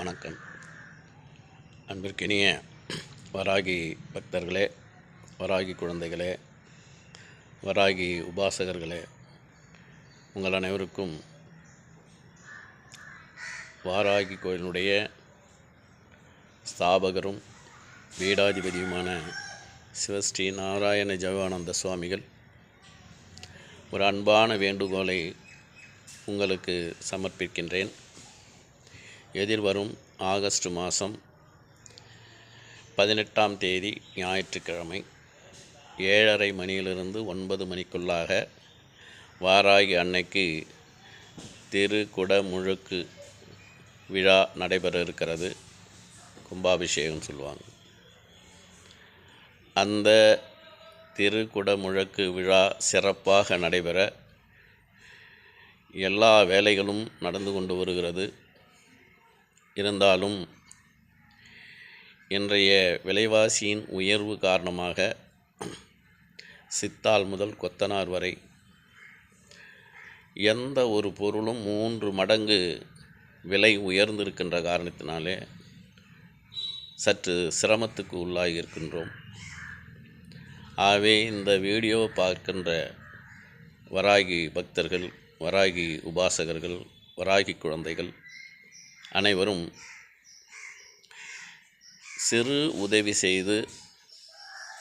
வணக்கம். அன்பிற்கினிய வராகி பக்தர்களே வராகி குழந்தைகளே வராகி உபாசகர்களே உங்கள் அனைவருக்கும் வாராகி கோயிலுடைய ஸ்தாபகரும் பீடாதிபதியுமான சிவஸ்ரீ நாராயண ஜவானந்த சுவாமிகள் ஒரு அன்பான வேண்டுகோளை உங்களுக்கு சமர்ப்பிக்கின்றேன். எதிர்வரும் ஆகஸ்ட் மாதம் பதினெட்டாம் தேதி ஞாயிற்றுக்கிழமை ஏழரை மணியிலிருந்து ஒன்பது மணிக்குள்ளாக வாராகி அன்னைக்கு திருக்குடமுழுக்கு விழா நடைபெற இருக்கிறது கும்பாபிஷேகம் சொல்லுவாங்க. அந்த திருக்குடமுழக்கு விழா சிறப்பாக நடைபெற எல்லா வேலைகளும் நடந்து கொண்டு வருகிறது. இருந்தாலும் இன்றைய விலைவாசியின் உயர்வு காரணமாக சித்தால் முதல் கொத்தனார் வரை எந்த ஒரு பொருளும் மூன்று மடங்கு விலை உயர்ந்திருக்கின்ற காரணத்தினாலே சற்று சிரமத்துக்கு உள்ளாகி இருக்கின்றோம் ஆகவே இந்த வீடியோ பார்க்கின்ற வராகி பக்தர்கள் வராகி உபாசகர்கள் வராகி குழந்தைகள் அனைவரும் சிறு உதவி செய்து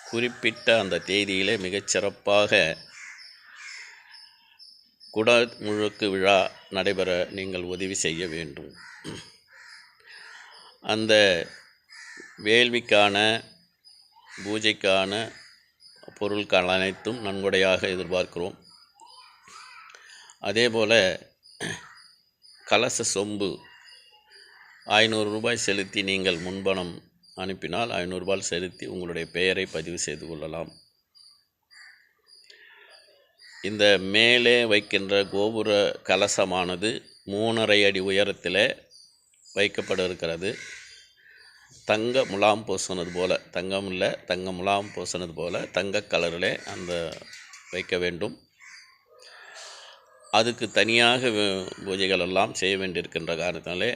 குறிப்பிட்ட அந்த தேதியிலே மிகச்சிறப்பாக குட முழுக்கு விழா நடைபெற நீங்கள் உதவி செய்ய வேண்டும். அந்த வேள்விக்கான பூஜைக்கான பொருட்கள் அனைத்தும் நன்கொடையாக எதிர்பார்க்கிறோம். அதே போல் கலச சொம்பு ஐநூறு ரூபாய் செலுத்தி நீங்கள் முன்பணம் அனுப்பினால் ஐநூறுரூபாய் செலுத்தி உங்களுடைய பெயரை பதிவு செய்து கொள்ளலாம். இந்த மேலே வைக்கின்ற கோபுர கலசமானது மூணரை அடி உயரத்தில் வைக்கப்பட இருக்கிறது தங்க முலாம் பூசினது போல் தங்கம் இல்லை தங்க முலாம் பூசினது போல் தங்க கலரில் அந்த வைக்க வேண்டும். அதுக்கு தனியாக பூஜைகள் எல்லாம் செய்ய வேண்டியிருக்கின்ற காரணத்தினாலே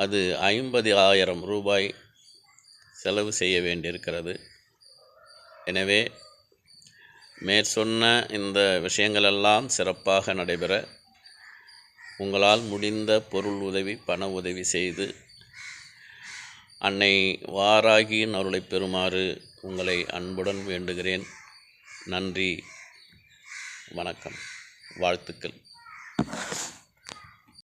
அது ஐம்பது ஆயிரம் ரூபாய் செலவு செய்ய வேண்டியிருக்கிறது. எனவே மேற்சொன்ன இந்த விஷயங்களெல்லாம் சிறப்பாக நடைபெற உங்களால் முடிந்த பொருள் உதவி பண உதவி செய்து அன்னை வாராகியின் அருளை பெறுமாறு உங்களை அன்புடன் வேண்டுகிறேன். நன்றி. வணக்கம். வாழ்த்துக்கள்.